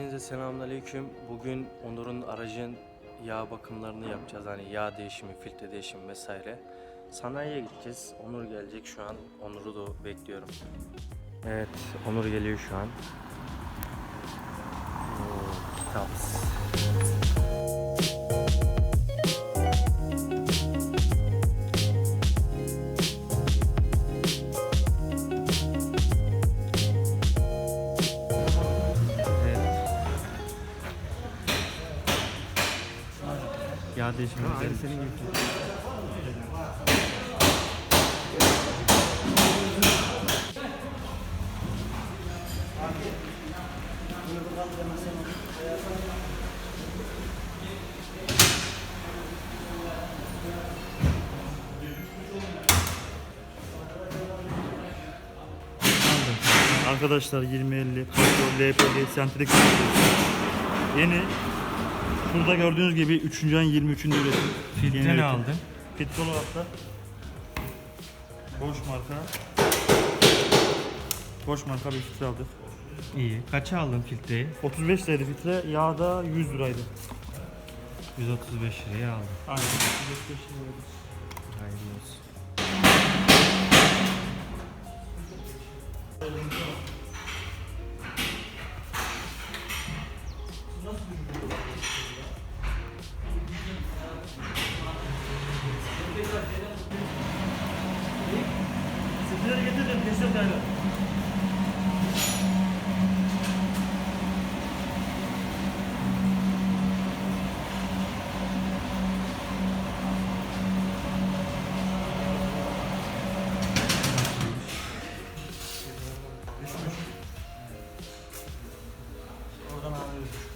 Hepinize selamünaleyküm. Bugün Onur'un aracın yağ bakımlarını yapacağız. Hani yağ değişimi, filtre değişimi vesaire. Sanayiye gideceğiz. Onur gelecek şu an. Onur'u da bekliyorum. Evet, Onur geliyor şu an. Oo, kitap. Yağ değişimi. Aynı senin gibi. Arkadaşlar 2050 Petrol LPG sentetik Yeni Şurada gördüğünüz gibi 3. ayın 23'ünde üretim. Filtre ne aldın? Petrol olarak da Boş marka Boş marka bir filtre aldık. İyi. Kaça aldın filtreyi? 35 liraydı filtre, yağda 100 liraydı. 135 liraya aldım. Aynen. 35 liraydı. Hayırlı olsun.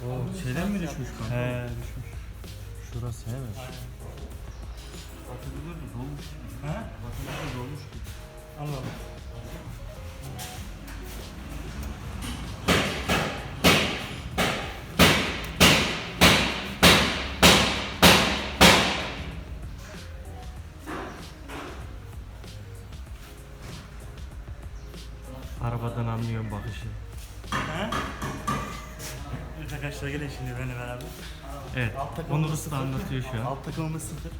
Oo, şeyden mi düşmüş kanka? He düşmüş. Şurası he mi? He? Allah Allah. Arabadan anlıyorum bakışı. He? Evet arkadaşlar gelin şimdi benimle beraber. Evet. Alt takımımız Onur Usta anlatıyor şu an. Alt takımımız sıfır.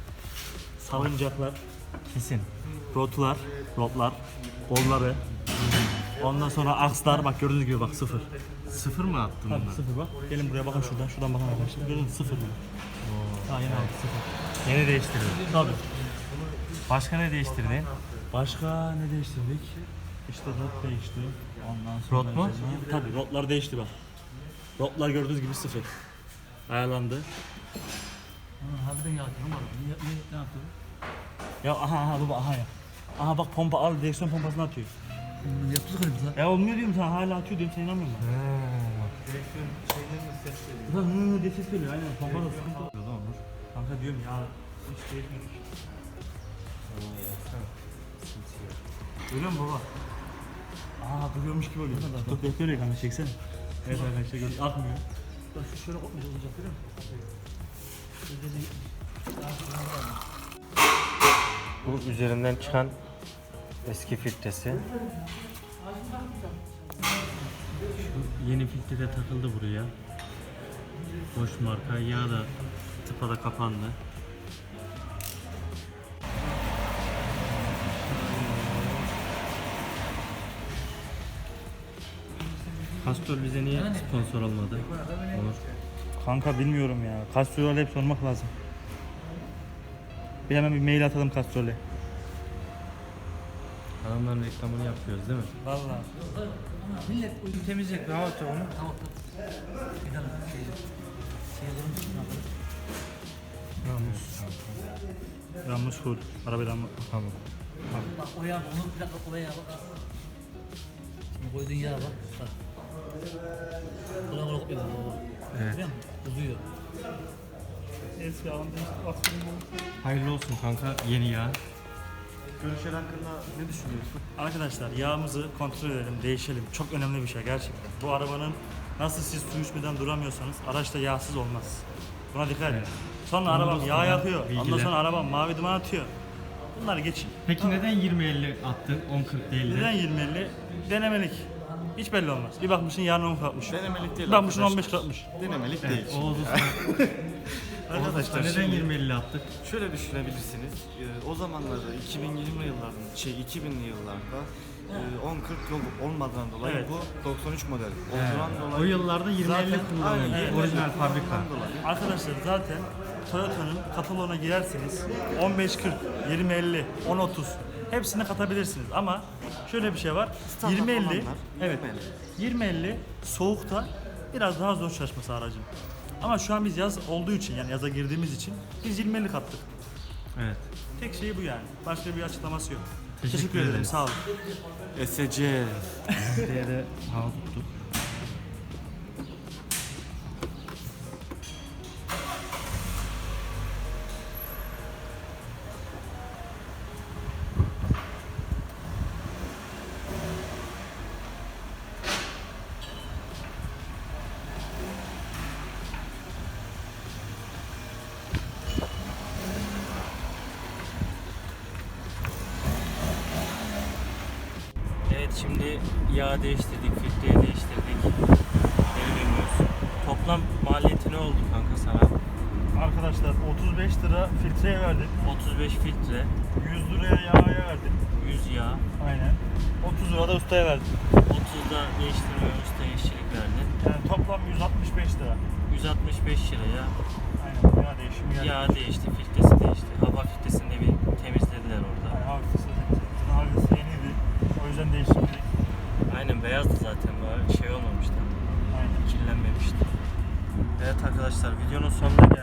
Salıncaklar, Kesin. rotlar, rotlar, kolları. Ondan sonra akslar bak gördüğünüz gibi bak sıfır. Sıfır mı attın Tabii sıfır bak. Gelin buraya bakın şuradan. Şuradan bakın arkadaşlar. Gördünüz mü? sıfır. Aynen abi sıfır. Yeni değiştirdin. Tabii. Başka ne değiştirdin? Başka ne değiştirdik? İşte rot değişti. Ondan sonra Rot mu? Tabii rotlar değişti bak. Rotlar gördüğünüz gibi sıfır. Ayarlandı. Harbiden yaktın ama ne, ne, ne yaptın? Ya aha aha baba aha ya. Aha bak pompa al direksiyon pompasını atıyor. Yaptık öyle biz ha. Ya olmuyor diyorum sana hala atıyor diyorum sen inanmıyor musun? Lan hı hı diye ses geliyor aynen pompa da sıkıntı yok. Kanka diyorum ya hiç değişmedik. Görüyor musun baba? Aa duruyormuş gibi oluyor. Dur bekliyor ya kanka çeksene. Evet arkadaşlar gördük akmıyor. Bak şu şöyle kopmuş olacak görüyor musun? Bu üzerinden çıkan eski filtresi. Şu yeni filtre de takıldı buraya. Boş marka. Yağ da tıpa da kapandı. Castrol bize niye sponsor olmadı? Onur. Kanka bilmiyorum ya. Kastrol'e hep sormak lazım. Bir hemen bir mail atalım Kastrol'e. Adamların reklamını yapıyoruz değil mi? Valla. Millet uygun temizleyecek. Ne yapacak onu? Tamam tamam. Gidelim. Şey, şeylerin Ramus. Ramus full. Arabayı Ramus. Tamam. Bak o yağ onu bir dakika oraya bak. Şimdi koyduğun yağa bak. Bak. Buna buna kopuyor. Evet. Musun? Uzuyor. Eski alım Hayırlı olsun kanka yeni yağ. Görüşler hakkında ne düşünüyorsun? Arkadaşlar yağımızı kontrol edelim, değişelim. Çok önemli bir şey gerçekten. Bu arabanın nasıl siz su içmeden duramıyorsanız araçta yağsız olmaz. Buna dikkat edin. Sonra Ondan arabam yağ sonra yakıyor. Ondan bilgiler. sonra arabam mavi duman atıyor. Bunları geçin. Peki neden 20-50 attın 10-40 değil de? Neden 20 denemelik. Hiç belli olmaz. Bir bakmışsın yarın 10 katmış. Denemelik değil Bir bakmışsın arkadaşlar. 15 katmış. Denemelik değil. Oğuz Usta. Arkadaşlar Neden şimdi 20-50 yaptık? şöyle düşünebilirsiniz. Ee, o zamanlarda 2020 yıllarında şey 2000'li yıllarda e, 10-40 yol olmadan dolayı Evet. bu 93 model dolayı O yıllarda 20-50 Zaten- kullanıldı. Aynen, Orijinal fabrika. Ondan dolayı. Arkadaşlar zaten Toyota'nın kataloğuna girerseniz 15-40, 20-50, 10-30 hepsini katabilirsiniz ama şöyle bir şey var. Standart 20-50 olanlar, evet 20-50 soğukta biraz daha zor çalışması aracın. Ama şu an biz yaz olduğu için yani yaza girdiğimiz için biz 20-50 kattık. Evet. Tek şeyi bu yani. Başka bir açıklaması yok. Teşekkür ederim. Sağ olun. SC Diye de hava tuttuk. Şimdi yağ değiştirdik, filtreyi değiştirdik. Geri dönüyoruz. Toplam maliyeti ne oldu kanka sana? Arkadaşlar 35 lira filtreye verdik. 35 filtre, 100 liraya yağa verdik. 100 yağ, Aynen. 30 lira da ustaya verdik. 30'da değiştirme usta işçilik verdi. Yani toplam 165 lira. 165 liraya Aynen. Yağ değişimi geldi. yağ değişti, filtresi değişti. Hava filtresini de bir temizlediler orada. Yani hafifisi, hafifisi yeniydi. O yüzden değiştirdik. Aynen beyazdı zaten böyle şey olmamıştı. Aynen. kirlenmemişti. Evet arkadaşlar videonun sonuna